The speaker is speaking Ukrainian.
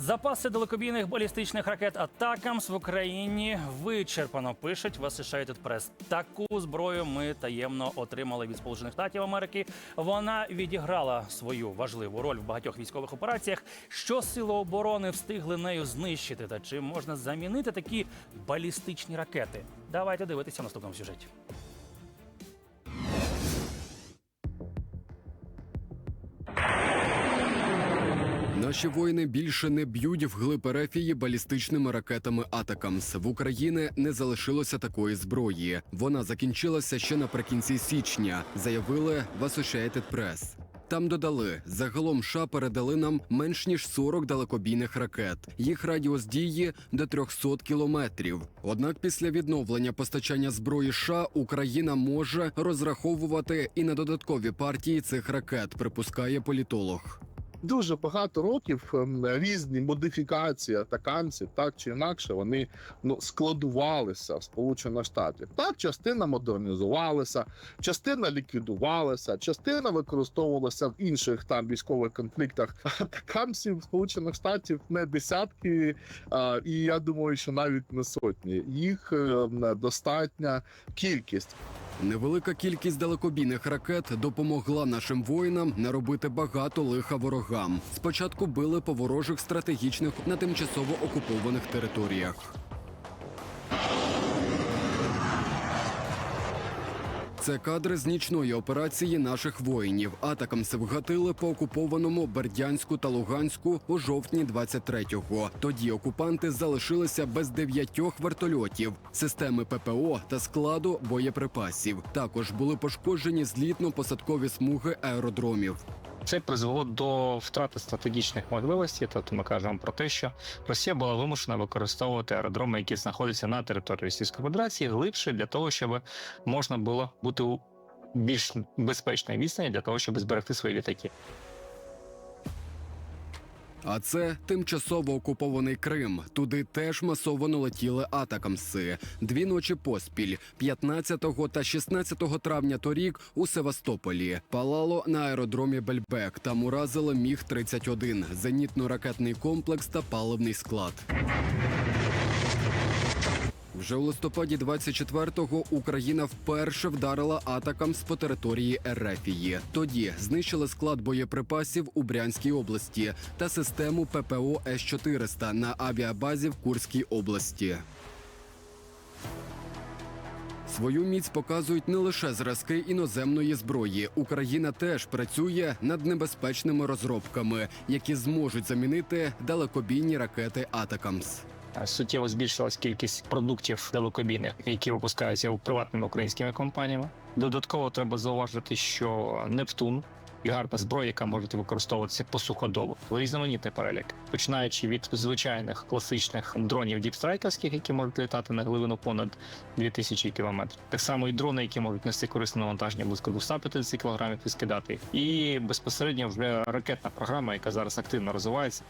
Запаси далекобійних балістичних ракет Атакамс в Україні вичерпано. Пишуть в Associated Press. Таку зброю ми таємно отримали від Сполучених Штатів Америки. Вона відіграла свою важливу роль в багатьох військових операціях. Що сили оборони встигли нею знищити? Та чи можна замінити такі балістичні ракети? Давайте дивитися в наступному сюжеті. Наші воїни більше не б'ють вглиб Ерефії балістичними ракетами Атакамс. В Україні не залишилося такої зброї. Вона закінчилася ще наприкінці січня, заявили в Associated Press. Там додали, загалом США передали нам менш ніж 40 далекобійних ракет. Їх радіус дії до 300 кілометрів. Однак після відновлення постачання зброї США Україна може розраховувати і на додаткові партії цих ракет, припускає політолог. Дуже багато років ем, різні модифікації атакамців, так чи інакше, вони ну складувалися в Сполучених Штатів. Так, частина модернізувалася, частина ліквідувалася, частина використовувалася в інших там військових конфліктах. Атакамців Сполучених Штатів не десятки, а, і я думаю, що навіть не сотні. Їх ем, достатня кількість. Невелика кількість далекобійних ракет допомогла нашим воїнам наробити багато лиха ворогам. Спочатку били по ворожих стратегічних на тимчасово окупованих територіях. Це кадри з нічної операції наших воїнів. Атакам вгатили по окупованому Бердянську та Луганську у жовтні 23-го. Тоді окупанти залишилися без дев'ятьох вертольотів, системи ППО та складу боєприпасів. Також були пошкоджені злітно-посадкові смуги аеродромів. Це призвело до втрати стратегічних можливостей. Тобто ми кажемо про те, що Росія була вимушена використовувати аеродроми, які знаходяться на території Російської Федерації, глибше для того, щоб можна було бути у більш безпечній відстані для того, щоб зберегти свої літаки. А це тимчасово окупований Крим. Туди теж масово налетіли атакамси. Дві ночі поспіль, 15 та 16 травня торік у Севастополі. Палало на аеродромі Бельбек. Там уразили міг 31 зенітно-ракетний комплекс та паливний склад. Вже у листопаді 24-го Україна вперше вдарила атакамс по території Ерефії. Тоді знищили склад боєприпасів у Брянській області та систему ППО С-400 на авіабазі в Курській області. Свою міць показують не лише зразки іноземної зброї. Україна теж працює над небезпечними розробками, які зможуть замінити далекобійні ракети Атакамс. Е, Суттєво збільшилась кількість продуктів далекобійних, які випускаються приватними українськими компаніями. Додатково треба зауважити, що Нептун і гарна зброя, яка може використовуватися по суходолу, різноманітний перелік, починаючи від звичайних класичних дронів діпстрайкерських, які можуть літати на глибину понад 2000 кілометрів. Так само і дрони, які можуть нести корисне навантаження близько 250 кілограмів і скидати. І безпосередньо вже ракетна програма, яка зараз активно розвивається.